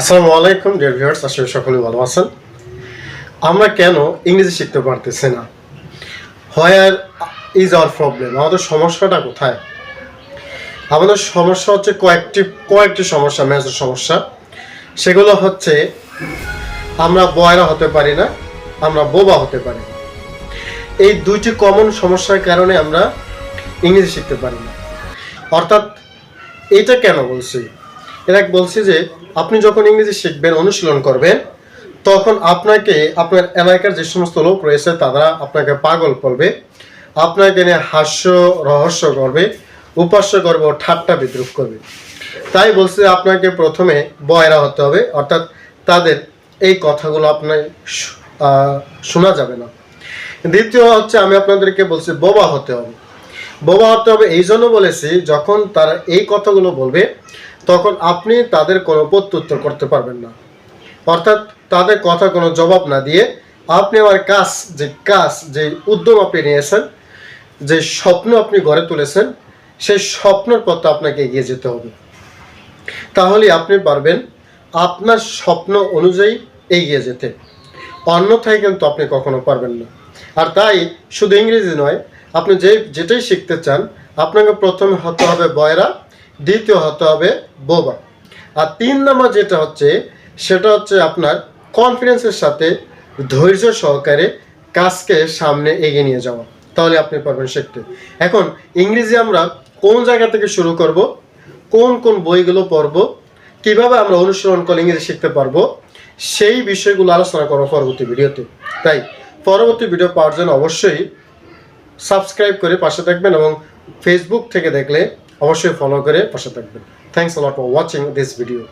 আসসালামু আলাইকুম dear viewers আসলে সকলে ভালো আছেন। আমরা কেন ইংরেজি শিখতে পারতেছি না? হোয়ার ইজ আওয়ার প্রবলেম আমাদের সমস্যাটা কোথায়? আমাদের সমস্যা হচ্ছে কয়েকটি কয়েকটি সমস্যা মেজর সমস্যা। সেগুলো হচ্ছে, আমরা বয়রা হতে পারি না, আমরা বোবা হতে পারি না। এই দুইটি কমন সমস্যার কারণে আমরা ইংরেজি শিখতে পারি না। অর্থাৎ, এটা কেন বলছি? এরা বলছি যে, আপনি যখন ইংরেজি শিখবেন, অনুশীলন করবেন, তখন আপনাকে, আপনার এলাকার যে সমস্ত লোক রয়েছে, তারা আপনাকে পাগল করবে, আপনাকে নিয়ে হাস্য, রহস্য করবে, উপাস্য করবে ও ঠাট্টা বিদ্রুপ করবে। তাই বলছে আপনাকে প্রথমে বয়রা হতে হবে, অর্থাৎ তাদের এই কথাগুলো আপনার শোনা যাবে না। দ্বিতীয় হচ্ছে, আমি আপনাদেরকে বলছি, বোবা হতে হবে। বোবা হতে হবে, এই জন্য বলেছি যখন তারা এই কথাগুলো বলবে, তখন আপনি তাদের কোনো প্রত্যুত্তর করতে পারবেন না। অর্থাৎ তাদের কথা কোনো জবাব না দিয়ে আপনি আমার কাজ, যে কাজ, যে উদ্যম আপনি নিয়েছেন, যে স্বপ্ন আপনি গড়ে তুলেছেন সেই স্বপ্নের পথে আপনাকে এগিয়ে যেতে হবে। তাহলে আপনি পারবেন আপনার স্বপ্ন অনুযায়ী এগিয়ে যেতে। অন্যথায় কিন্তু আপনি কখনো পারবেন না। আর তাই শুধু ইংরেজি নয় আপনি যে, যেটাই শিখতে চান, আপনাকে প্রথমে হতে হবে বয়রা, দ্বিতীয় হতে হবে বোবা। আর তিন নম্বর যেটা হচ্ছে, সেটা হচ্ছে আপনার কনফিডেন্সের সাথে ধৈর্য সহকারে কাজকে সামনে এগিয়ে নিয়ে যাওয়া। তাহলে আপনি পারবেন শিখতে। এখন ইংরেজি আমরা কোন জায়গা থেকে শুরু করব, কোন কোন বইগুলো পড়ব, কীভাবে আমরা অনুসরণ করে ইংরেজি শিখতে পারব, সেই বিষয়গুলো আলোচনা করব পরবর্তী ভিডিওতে। তাই, পরবর্তী ভিডিও পাওয়ার জন্য অবশ্যই সাবস্ক্রাইব করে পাশে থাকবেন এবং ফেসবুক থেকে দেখলে অবশ্যই ফলো করে পাশে থাকবেন। Thanks lot for watching this video